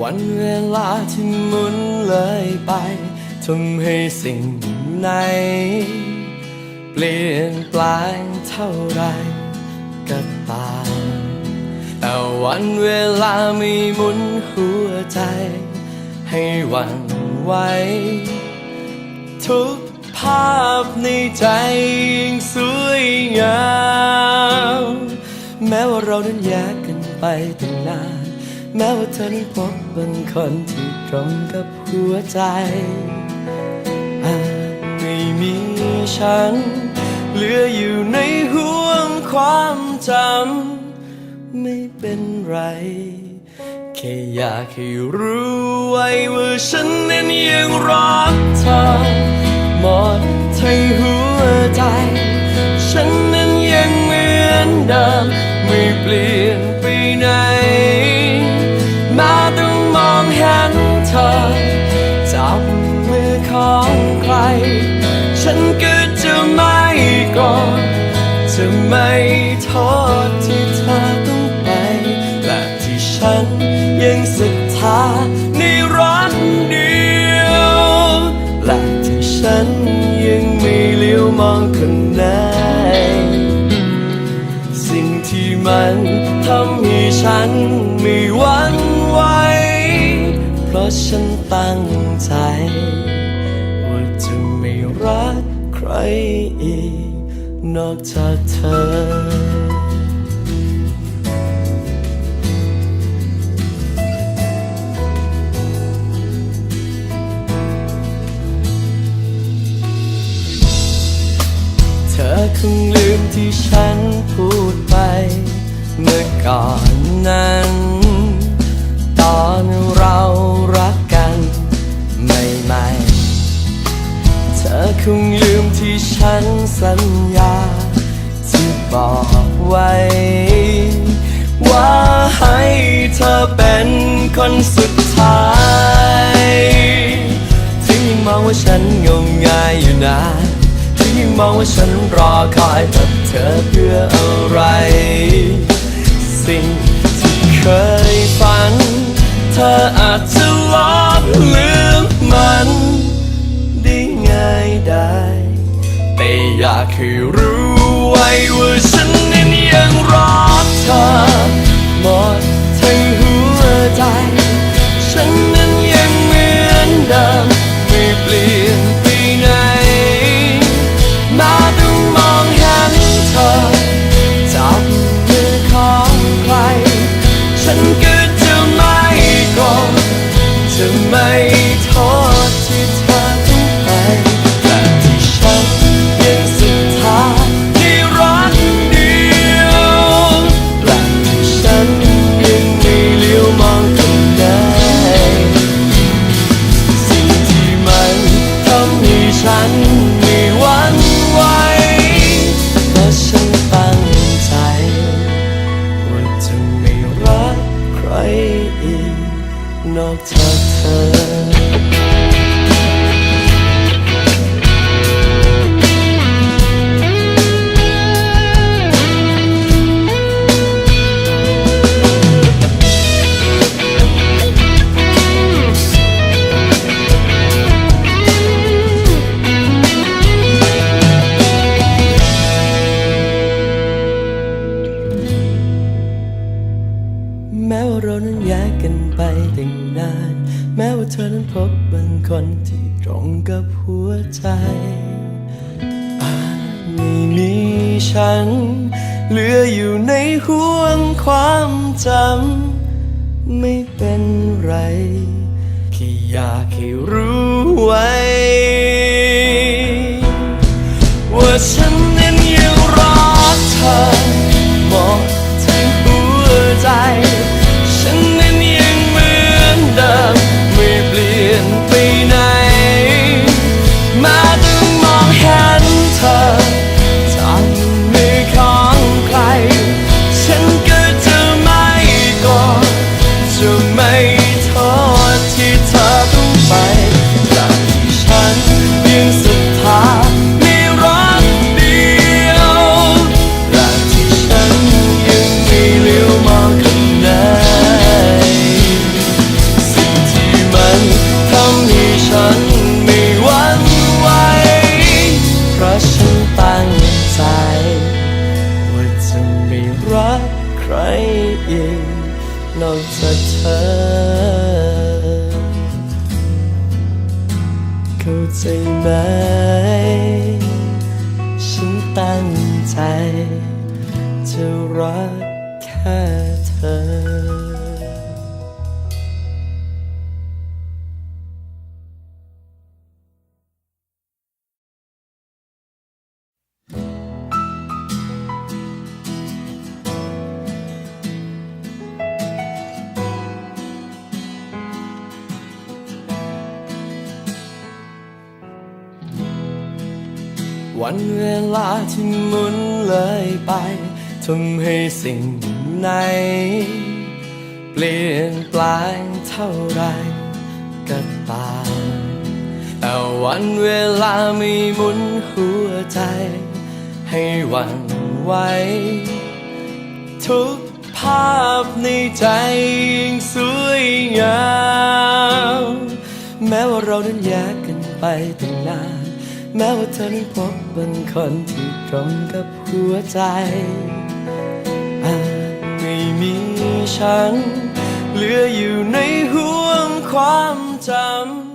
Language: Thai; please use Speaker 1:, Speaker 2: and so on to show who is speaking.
Speaker 1: วันเวลาที่หมุนเลยไปทำให้สิ่งไหน เปลี่ยนแปลงเท่าไรก็ตามแต่วันเวลาไม่หมุนหัวใจ ให้หวั่นไหวทุกภาพในใจยังสวยงาม แม้ว่าเรานั้นแยกกันไปตั้งนาน แม้ว่าเธอนั้นพบบางคนที่ตรงกับหัวใจอาจไม่มีฉัน เหลืออยู่ในห่วงความจำไม่เป็นไร แค่อยากให้รู้ไว้ว่าฉันนั้นยังรักเธอหมดทั้งหัว จะไม่โทษที่เธอต้องไป และที่ฉันยังศรัทธาในรักเดียว และที่ฉันยังไม่เลี้ยวมองคนไหนสิ่งที่มันทำให้ฉันไม่หวั่นไหวเพราะฉันตั้งใจ ว่าจะไม่รักใครอีก นอกจากเธอเธอคงลืมที่ฉันพูดไป เมื่อก่อนนั้น ที่ฉันสัญญาที่บอกไว้ ว่าให้เธอเป็นคนสุดท้ายที่ยังมองว่าฉันงมงายอยู่นานที่ยังมองว่าฉันรอคอยกับเธอเพื่ออะไร สิ่งที่เคยฝัน เธออาจจะลบ อยากให้รู้ไว้ว่าฉันนั้นยังรักเธอหมดทั้งหัวใจ ฉัน แม้ว่าเธอนั้นพบบางคนที่ตรงกับหัวใจอาจไม่มีฉัน เหลืออยู่ในห่วงความจำ ไม่เป็นไร แค่อยากให้รู้ไว้ ว่าฉัน เขาใจไหม ฉันตั้งใจ จะรักแค่เธอ วันเวลาที่หมุนเลยไปทำให้สิ่งไหน เปลี่ยนแปลงเท่าไรก็ตามแต่วันเวลาไม่หมุนหัวใจ ให้วันไหวทุกภาพในใจยังสวยงาม แม้ว่าเรานั้นแยกกันไปตั้งนาน แม้ว่าเธอนั้นพบบางคนที่ตรงกับหัวใจอาจไม่มีฉันเหลืออยู่ในห่วงความจำ